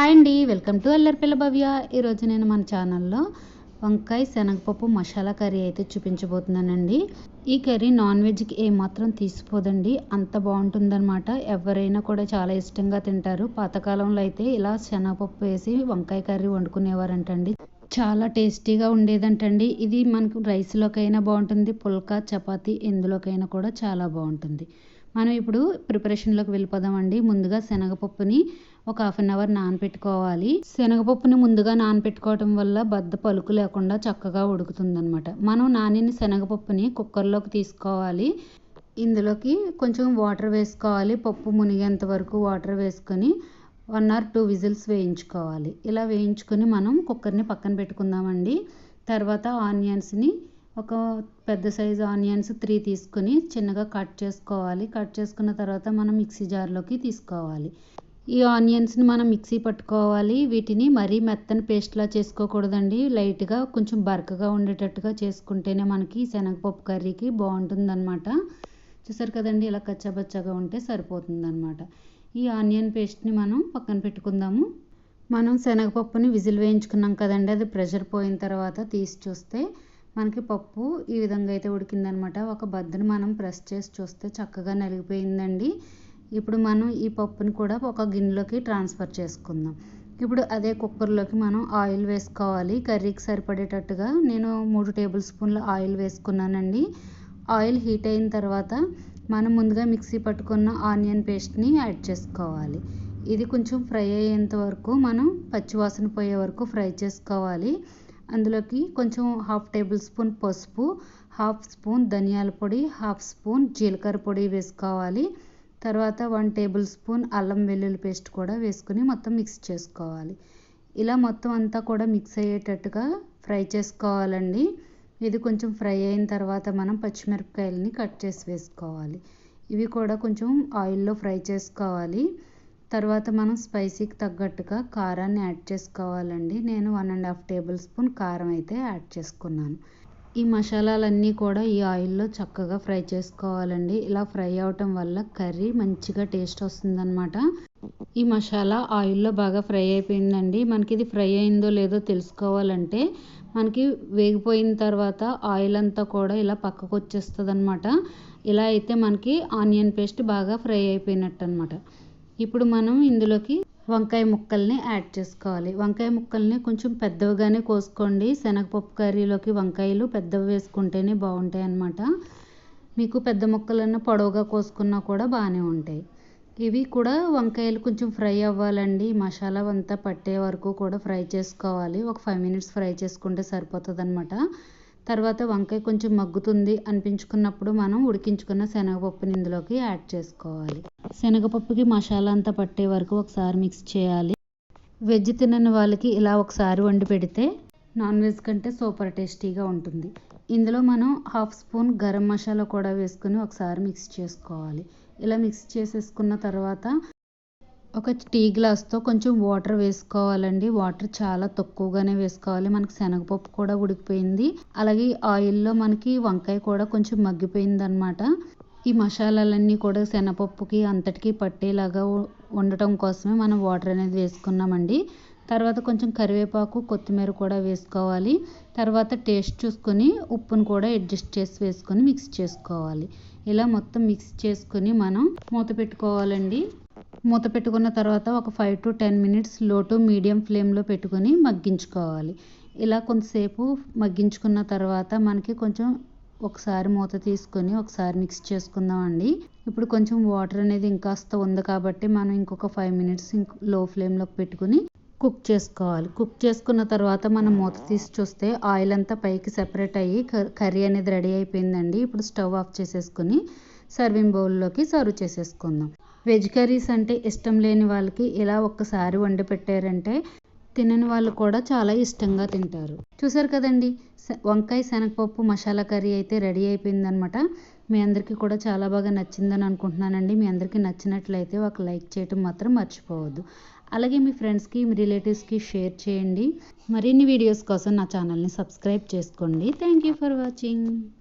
Hi అండి welcome to అల్లరిపిల్ల భవ్య. ఈరోజు నేను మన ఛానల్లో వంకాయ శనగపప్పు మసాలా కర్రీ అయితే చూపించబోతున్నానండి. ఈ కర్రీ నాన్ వెజ్కి ఏమాత్రం తీసిపోదండి. అంత బాగుంటుందన్నమాట. ఎవరైనా కూడా చాలా ఇష్టంగా తింటారు. పాతకాలంలో అయితే ఇలా శనగపప్పు వేసి వంకాయ కర్రీ వండుకునేవారంటండి. చాలా టేస్టీగా ఉండేదంటండి. ఇది మనకు రైస్లోకైనా బాగుంటుంది పుల్కా చపాతీ ఎందులోకైనా కూడా చాలా బాగుంటుంది. మనం ఇప్పుడు ప్రిపరేషన్లోకి వెళ్ళిపోదామండి. ముందుగా శనగపప్పుని ఒక హాఫ్ అన్ అవర్ నానపెట్టుకోవాలి. శనగపప్పుని ముందుగా నానపెట్టుకోవటం వల్ల బద్ద పలుకు లేకుండా చక్కగా ఉడుకుతుందనమాట మనం నానిన శనగపప్పుని కుక్కర్లోకి తీసుకోవాలి. ఇందులోకి కొంచెం వాటర్ వేసుకోవాలి. పప్పు మునిగేంత వరకు వాటర్ వేసుకొని వన్ ఆర్ టూ విజిల్స్ వేయించుకోవాలి. ఇలా వేయించుకొని మనం కుక్కర్ని పక్కన పెట్టుకుందామండి. తర్వాత ఆనియన్స్ని ఒక పెద్ద సైజు ఆనియన్స్ త్రీ తీసుకొని చిన్నగా కట్ చేసుకోవాలి. కట్ చేసుకున్న తర్వాత మనం మిక్సీ జార్లోకి తీసుకోవాలి. ఈ ఆనియన్స్ని మనం మిక్సీ పట్టుకోవాలి. వీటిని మరీ మెత్తని పేస్ట్లా చేసుకోకూడదండి. లైట్గా కొంచెం బరకగా ఉండేటట్టుగా చేసుకుంటేనే మనకి శనగపప్పు కర్రీకి బాగుంటుందన్నమాట. చూసారు కదండి ఇలా కచ్చాబచ్చాగా ఉంటే సరిపోతుందన్నమాట. ఈ ఆనియన్ పేస్ట్ని మనం పక్కన పెట్టుకుందాము. మనం శనగపప్పుని విజిల్ వేయించుకున్నాం కదండి అది ప్రెషర్ పోయిన తర్వాత తీసి చూస్తే మనకి పప్పు ఈ విధంగా అయితే ఉడికిందనమాట. ఒక బద్దను మనం ప్రెస్ చేసి చూస్తే చక్కగా నలిగిపోయిందండి. ఇప్పుడు మనం ఈ పప్పుని కూడా ఒక గిన్నెలోకి ట్రాన్స్ఫర్ చేసుకుందాం. ఇప్పుడు అదే కుక్కర్లోకి మనం ఆయిల్ వేసుకోవాలి. కర్రీకి సరిపడేటట్టుగా నేను మూడు టేబుల్ స్పూన్ల ఆయిల్ వేసుకున్నానండి. ఆయిల్ హీట్ అయిన తర్వాత మనం ముందుగా మిక్సీ పట్టుకున్న ఆనియన్ పేస్ట్ని యాడ్ చేసుకోవాలి. ఇది కొంచెం ఫ్రై అయ్యేంత వరకు మనం పచ్చివాసన పోయే వరకు ఫ్రై చేసుకోవాలి. అందులోకి కొంచెం హాఫ్ టేబుల్ స్పూన్ పసుపు హాఫ్ స్పూన్ ధనియాల పొడి హాఫ్ స్పూన్ జీలకర్ర పొడి వేసుకోవాలి. తర్వాత వన్ టేబుల్ స్పూన్ అల్లం వెల్లుల్లి పేస్ట్ కూడా వేసుకుని మొత్తం మిక్స్ చేసుకోవాలి. ఇలా మొత్తం అంతా కూడా మిక్స్ అయ్యేటట్టుగా ఫ్రై చేసుకోవాలండి. ఇది కొంచెం ఫ్రై అయిన తర్వాత మనం పచ్చిమిరపకాయలని కట్ చేసి వేసుకోవాలి. ఇవి కూడా కొంచెం ఆయిల్లో ఫ్రై చేసుకోవాలి. తర్వాత మనం స్పైసీకి తగ్గట్టుగా కారాన్ని యాడ్ చేసుకోవాలండి. నేను one and half tablespoon కారం అయితే యాడ్ చేసుకున్నాను. ఈ మసాలాలన్నీ కూడా ఈ ఆయిల్లో చక్కగా ఫ్రై చేసుకోవాలండి. ఇలా ఫ్రై అవటం వల్ల కర్రీ మంచిగా టేస్ట్ వస్తుందన్నమాట. ఈ మసాలా ఆయిల్లో బాగా ఫ్రై అయిపోయిందండి. మనకి ఇది ఫ్రై అయిందో లేదో తెలుసుకోవాలంటే మనకి వేగిపోయిన తర్వాత ఆయిల్ అంతా కూడా ఇలా పక్కకు వచ్చేస్తుంది అనమాట ఇలా అయితే మనకి ఆనియన్ పేస్ట్ బాగా ఫ్రై అయిపోయినట్టు అనమాట ఇప్పుడు మనం ఇందులోకి వంకాయ ముక్కల్ని యాడ్ చేసుకోవాలి. వంకాయ ముక్కల్ని కొంచెం పెద్దవిగానే కోసుకోండి. శనగపప్పు కర్రీలోకి వంకాయలు పెద్దవి వేసుకుంటేనే బాగుంటాయి అన్నమాట. మీకు పెద్ద ముక్కలన్న పొడవుగా కోసుకున్నా కూడా బాగానే ఉంటాయి. ఇవి కూడా వంకాయలు కొంచెం ఫ్రై అవ్వాలండి. మసాలా అంతా పట్టే వరకు కూడా ఫ్రై చేసుకోవాలి. ఒక ఫైవ్ మినిట్స్ ఫ్రై చేసుకుంటే సరిపోతుంది అనమాట తర్వాత వంకాయ కొంచెం మగ్గుతుంది అనిపించుకున్నప్పుడు మనం ఉడికించుకున్న శనగపప్పుని ఇందులోకి యాడ్ చేసుకోవాలి. శనగపప్పుకి మసాలా అంతా పట్టే వరకు ఒకసారి మిక్స్ చేయాలి. వెజ్ తినని వాళ్ళకి ఇలా ఒకసారి వండి పెడితే నాన్ వెజ్ కంటే సూపర్ టేస్టీగా ఉంటుంది. ఇందులో మనం హాఫ్ స్పూన్ గరం మసాలా కూడా వేసుకుని ఒకసారి మిక్స్ చేసుకోవాలి. ఇలా మిక్స్ చేసేసుకున్న తర్వాత ఒక టీ గ్లాస్తో కొంచెం వాటర్ వేసుకోవాలండి. వాటర్ చాలా తక్కువగానే వేసుకోవాలి. మనకి శనగపప్పు కూడా ఉడికిపోయింది. అలాగే ఆయిల్లో మనకి వంకాయ కూడా కొంచెం మగ్గిపోయింది అనమాట ఈ మసాలాలన్నీ కూడా శనగపప్పుకి అంతటికీ పట్టేలాగా ఉండటం కోసమే మనం వాటర్ అనేది వేసుకున్నామండి. తర్వాత కొంచెం కరివేపాకు కొత్తిమీర కూడా వేసుకోవాలి. తర్వాత టేస్ట్ చూసుకొని ఉప్పును కూడా అడ్జస్ట్ చేసి వేసుకొని మిక్స్ చేసుకోవాలి. ఇలా మొత్తం మిక్స్ చేసుకొని మనం మూత పెట్టుకోవాలండి. మూత పెట్టుకున్న తర్వాత ఒక ఫైవ్ టు టెన్ మినిట్స్లో టు మీడియం ఫ్లేమ్లో పెట్టుకొని మగ్గించుకోవాలి. ఇలా కొంతసేపు మగ్గించుకున్న తర్వాత మనకి కొంచెం ఒకసారి మూత తీసుకొని ఒకసారి మిక్స్ చేసుకుందాం అండి ఇప్పుడు కొంచెం వాటర్ అనేది ఇంకాస్త ఉంది కాబట్టి మనం ఇంకొక ఫైవ్ మినిట్స్లో ఫ్లేమ్లోకి పెట్టుకుని కుక్ చేసుకోవాలి. కుక్ చేసుకున్న తర్వాత మనం మూత తీసి చూస్తే ఆయిల్ అంతా పైకి సెపరేట్ అయ్యి కర్రీ అనేది రెడీ అయిపోయిందండి. ఇప్పుడు స్టవ్ ఆఫ్ చేసేసుకుని సర్వింగ్ బౌల్లోకి సర్వ్ చేసేసుకుందాం. వెజ్ కర్రీస్ అంటే ఇష్టం లేని వాళ్ళకి ఇలా ఒక్కసారి వండి పెట్టారంటే తినని వాళ్ళు కూడా చాలా ఇష్టంగా తింటారు. చూసారు కదండి? వంకాయ శనగపప్పు మసాలా కర్రీ అయితే రెడీ అయిపోయిందనమాట. మీ అందరికీ కూడా చాలా బాగా నచ్చిందని అనుకుంటున్నానండి. మీ అందరికీ నచ్చినట్లయితే ఒక లైక్ చేయటం మాత్రం మర్చిపోవద్దు. అలాగే మీ ఫ్రెండ్స్కి మీ రిలేటివ్స్కి షేర్ చేయండి. మరిన్ని వీడియోస్ కోసం నా ఛానల్ని సబ్స్క్రైబ్ చేసుకోండి. Thank you for watching.